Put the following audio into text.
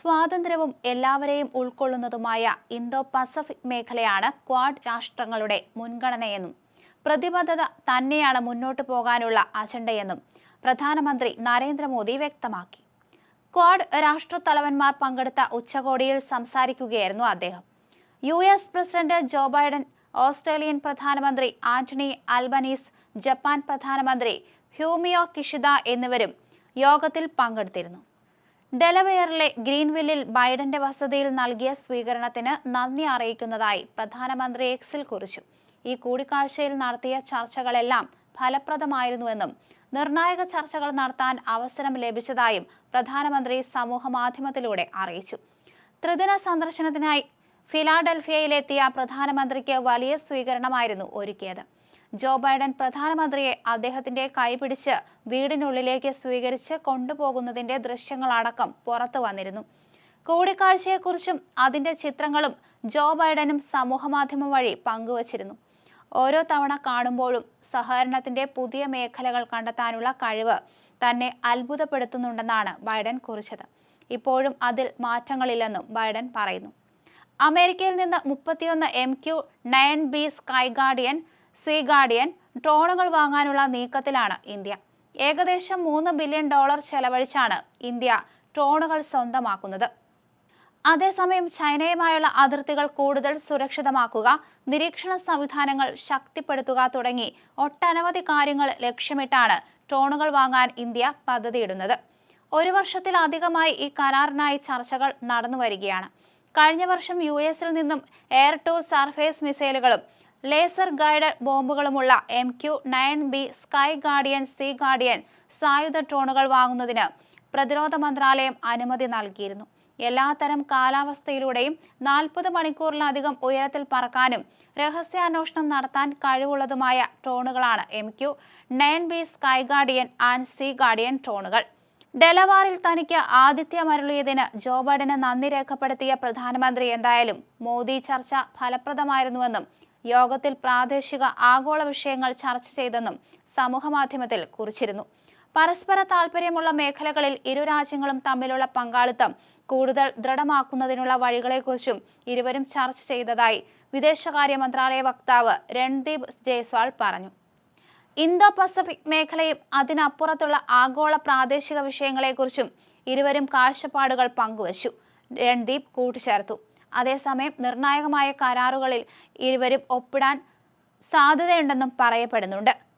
സ്വാതന്ത്ര്യവും എല്ലാവരെയും ഉൾക്കൊള്ളുന്നതുമായ ഇന്തോ പസഫിക് മേഖലയാണ് ക്വാഡ് രാഷ്ട്രങ്ങളുടെ മുൻഗണനയെന്നും പ്രതിബദ്ധത തന്നെയാണ് മുന്നോട്ടു പോകാനുള്ള അജണ്ടയെന്നും പ്രധാനമന്ത്രി നരേന്ദ്രമോദി വ്യക്തമാക്കി. ക്വാഡ് രാഷ്ട്രത്തലവന്മാർ പങ്കെടുത്ത ഉച്ചകോടിയിൽ സംസാരിക്കുകയായിരുന്നു അദ്ദേഹം. U S president Joe Biden Australian പ്രധാനമന്ത്രി ആന്റണി അൽബനീസ് ജപ്പാൻ പ്രധാനമന്ത്രി ഹ്യൂമിയോ കിഷിദ എന്നിവരും യോഗത്തിൽ പങ്കെടുത്തിരുന്നു. ഡെലവെയറിലെ ഗ്രീൻവില്ലിൽ ബൈഡന്റെ വസതിയിൽ നൽകിയ സ്വീകരണത്തിന് നന്ദി അറിയിക്കുന്നതായി പ്രധാനമന്ത്രി എക്സിൽ കുറിച്ചു. ഈ കൂടിക്കാഴ്ചയിൽ നടത്തിയ ചർച്ചകളെല്ലാം ഫലപ്രദമായിരുന്നുവെന്നും നിർണായക ചർച്ചകൾ നടത്താൻ അവസരം ലഭിച്ചതായും പ്രധാനമന്ത്രി സമൂഹമാധ്യമത്തിലൂടെ അറിയിച്ചു. ത്രിദിന സന്ദർശനത്തിനായി ഫിലാഡൽഫിയയിലെത്തിയ പ്രധാനമന്ത്രിക്ക് വലിയ സ്വീകരണമായിരുന്നു ഒരുക്കിയത്. ജോ ബൈഡൻ പ്രധാനമന്ത്രിയെ അദ്ദേഹത്തിന്റെ കൈപിടിച്ച് വീടിനുള്ളിലേക്ക് സ്വീകരിച്ച് കൊണ്ടുപോകുന്നതിന്റെ ദൃശ്യങ്ങളടക്കം പുറത്തു വന്നിരുന്നു. കൂടിക്കാഴ്ചയെക്കുറിച്ചും അതിന്റെ ചിത്രങ്ങളും ജോ ബൈഡനും സമൂഹമാധ്യമം വഴി പങ്കുവച്ചിരുന്നു. ഓരോ തവണ കാണുമ്പോഴും സഹകരണത്തിന്റെ പുതിയ മേഖലകൾ കണ്ടെത്താനുള്ള കഴിവ് തന്നെ അത്ഭുതപ്പെടുത്തുന്നുണ്ടെന്നാണ് ബൈഡൻ കുറിച്ചത്. ഇപ്പോഴും അതിൽ മാറ്റങ്ങളില്ലെന്നും ബൈഡൻ പറയുന്നു. അമേരിക്കയിൽ നിന്ന് മുപ്പത്തിയൊന്ന് M Q nine B sky guardian sea guardian ഡ്രോണുകൾ വാങ്ങാനുള്ള നീക്കത്തിലാണ് ഇന്ത്യ. ഏകദേശം മൂന്ന് ബില്യൺ ഡോളർ ചെലവഴിച്ചാണ് ഇന്ത്യ ഡ്രോണുകൾ സ്വന്തമാക്കുന്നത്. അതേസമയം ചൈനയുമായുള്ള അതിർത്തികൾ കൂടുതൽ സുരക്ഷിതമാക്കുക നിരീക്ഷണ സംവിധാനങ്ങൾ ശക്തിപ്പെടുത്തുക തുടങ്ങി ഒട്ടനവധി കാര്യങ്ങൾ ലക്ഷ്യമിട്ടാണ് ഡ്രോണുകൾ വാങ്ങാൻ ഇന്ത്യ പദ്ധതിയിടുന്നത്. ഒരു വർഷത്തിലധികമായി ഈ കരാറിനായി ചർച്ചകൾ നടന്നു വരികയാണ് കഴിഞ്ഞ വർഷം യു എസിൽ നിന്നും എയർ ടു സർഫേസ് മിസൈലുകളും laser guided ബോംബുകളുമുള്ള M Q nine B sky guardian sea guardian സായുധ ഡ്രോണുകൾ വാങ്ങുന്നതിന് പ്രതിരോധ മന്ത്രാലയം അനുമതി നൽകിയിരുന്നു. എല്ലാത്തരം കാലാവസ്ഥയിലൂടെയും നാൽപ്പത് മണിക്കൂറിലധികം ഉയരത്തിൽ പറക്കാനും രഹസ്യാന്വേഷണം നടത്താൻ കഴിവുള്ളതുമായ ഡ്രോണുകളാണ് M Q nine B sky guardian and sea guardian ഡ്രോണുകൾ. ഡെലവാറിൽ തനിക്ക് ആതിഥ്യമരുളിയതിന് ജോ ബൈഡന് നന്ദി രേഖപ്പെടുത്തിയ പ്രധാനമന്ത്രി എന്തായാലും മോദി ചർച്ച ഫലപ്രദമായിരുന്നുവെന്നും യോഗത്തിൽ പ്രാദേശിക ആഗോള വിഷയങ്ങൾ ചർച്ച ചെയ്തെന്നും സമൂഹമാധ്യമത്തിൽ കുറിച്ചിരുന്നു. പരസ്പര താൽപ്പര്യമുള്ള മേഖലകളിൽ ഇരു രാജ്യങ്ങളും തമ്മിലുള്ള പങ്കാളിത്തം കൂടുതൽ ദൃഢമാക്കുന്നതിനുള്ള വഴികളെക്കുറിച്ചും ഇരുവരും ചർച്ച ചെയ്തതായി വിദേശകാര്യ മന്ത്രാലയ വക്താവ് രൺദീപ് ജയ്സ്വാൾ പറഞ്ഞു. ഇന്തോ പസഫിക് മേഖലയും അതിനപ്പുറത്തുള്ള ആഗോള പ്രാദേശിക വിഷയങ്ങളെക്കുറിച്ചും ഇരുവരും കാഴ്ചപ്പാടുകൾ പങ്കുവച്ചു. രൺദീപ് കൂട്ടിച്ചേർത്തു. അതേസമയം നിർണായകമായ കരാറുകളിൽ ഇരുവരും ഒപ്പിടാൻ സാധ്യതയുണ്ടെന്നും പറയപ്പെടുന്നുണ്ട്.